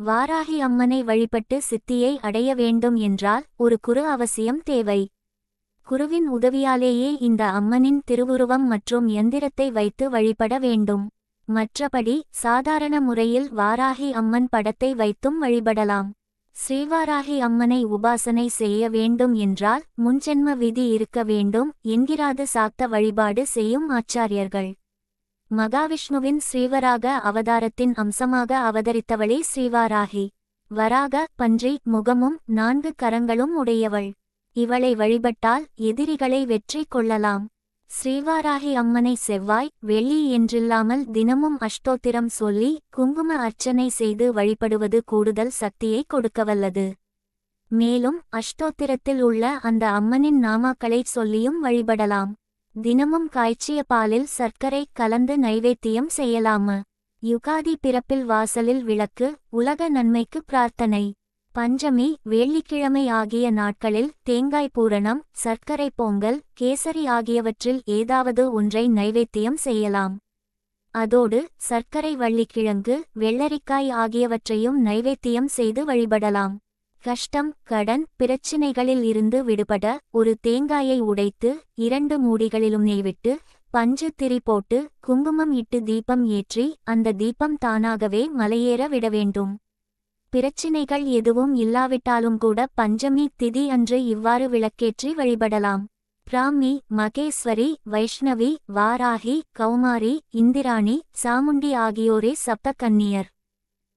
வாராகி அம்மனை வழிபட்டு சித்தியை அடைய வேண்டும் என்றால் ஒரு குரு அவசியம் தேவை. குருவின் உதவியாலேயே இந்த அம்மனின் திருவுருவம் மற்றும் எந்திரத்தை வைத்து வழிபட வேண்டும். மற்றபடி சாதாரண முறையில் வாராகி அம்மன் படத்தை வைத்தும் வழிபடலாம். ஸ்ரீவாராகி அம்மனை உபாசனை செய்ய வேண்டும் என்றால் முன்ஜென்ம விதி இருக்க வேண்டும். என்கிறாது சாக்த வழிபாடு செய்யும் ஆச்சாரியர்கள். மகாவிஷ்ணுவின் ஸ்ரீவராக அவதாரத்தின் அம்சமாக அவதரித்தவளே ஸ்ரீவாராகி. வராக பன்றி முகமும் நான்கு கரங்களும் உடையவள். இவளை வழிபட்டால் எதிரிகளை வெற்றி கொள்ளலாம். ஸ்ரீவாராகி அம்மனை செவ்வாய் வெள்ளி என்றில்லாமல் தினமும் அஷ்டோத்திரம் சொல்லி குங்கும அர்ச்சனை செய்து வழிபடுவது கூடுதல் சக்தியை கொடுக்கவல்லது. மேலும் அஷ்டோத்திரத்தில் உள்ள அந்த அம்மனின் நாமாக்களைச் சொல்லியும் வழிபடலாம். தினமும் காய்ச்சிய பாலில் சர்க்கரை கலந்து நைவேத்தியம் செய்யலாம? யுகாதி பிறப்பில் வாசலில் விளக்கு உலக நன்மைக்கு பிரார்த்தனை. பஞ்சமி வெள்ளிக்கிழமை ஆகிய நாட்களில் தேங்காய் பூரணம் சர்க்கரை பொங்கல் கேசரி ஆகியவற்றில் ஏதாவது ஒன்றை நைவேத்தியம் செய்யலாம். அதோடு சர்க்கரை வள்ளிக்கிழங்கு வெள்ளரிக்காய் ஆகியவற்றையும் நைவேத்தியம் செய்து வழிபடலாம். கஷ்டம் கடன் பிரச்சினைகளில் இருந்து விடுபட ஒரு தேங்காயை உடைத்து இரண்டு மூடிகளிலும் நெய்விட்டு பஞ்சு திரி போட்டு குங்குமம் இட்டு தீபம் ஏற்றி அந்த தீபம் தானாகவே மலையேற விட வேண்டும். பிரச்சினைகள் எதுவும் இல்லாவிட்டாலும் கூட பஞ்சமி திதி அன்று இவ்வாறு விளக்கேற்றி வழிபடலாம். பிராமி மகேஸ்வரி வைஷ்ணவி வாராகி கௌமாரி இந்திராணி சாமுண்டி ஆகியோரே சப்த கன்னியர்.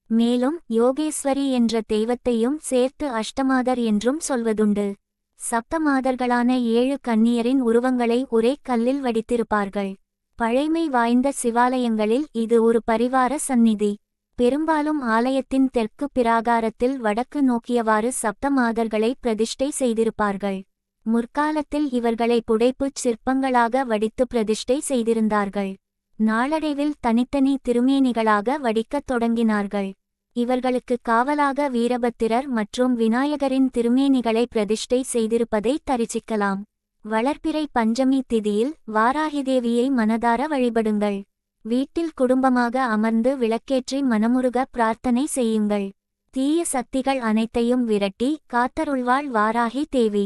மேலும் யோகேஸ்வரி என்ற தெய்வத்தையும் சேர்த்து அஷ்டமாதர் என்றும் சொல்வதுண்டு. சப்தமாதர்களான ஏழு கன்னியரின் உருவங்களை ஒரே கல்லில் வடித்திருப்பார்கள். பழைமை வாய்ந்த சிவாலயங்களில் இது ஒரு பரிவார சந்நிதி. பெரும்பாலும் ஆலயத்தின் தெற்கு பிராகாரத்தில் வடக்கு நோக்கியவாறு சப்தமாதர்களை பிரதிஷ்டை செய்திருப்பார்கள். முற்காலத்தில் இவர்களை புடைப்புச் சிற்பங்களாக வடித்து பிரதிஷ்டை செய்திருந்தார்கள். நாளடைவில் தனித்தனி திருமேனிகளாக வடிக்கத் தொடங்கினார்கள். இவர்களுக்கு காவலாக வீரபத்திரர் மற்றும் விநாயகரின் திருமேனிகளை பிரதிஷ்டை செய்திருப்பதை தரிசிக்கலாம். வளர்ப்பிறை பஞ்சமி திதியில் வாராகிதேவியை மனதார வழிபடுங்கள். வீட்டில் குடும்பமாக அமர்ந்து விளக்கேற்றி மனமுருக பிரார்த்தனை செய்யுங்கள். தீய சக்திகள் அனைத்தையும் விரட்டி காத்தருள்வாள் வாராகி தேவி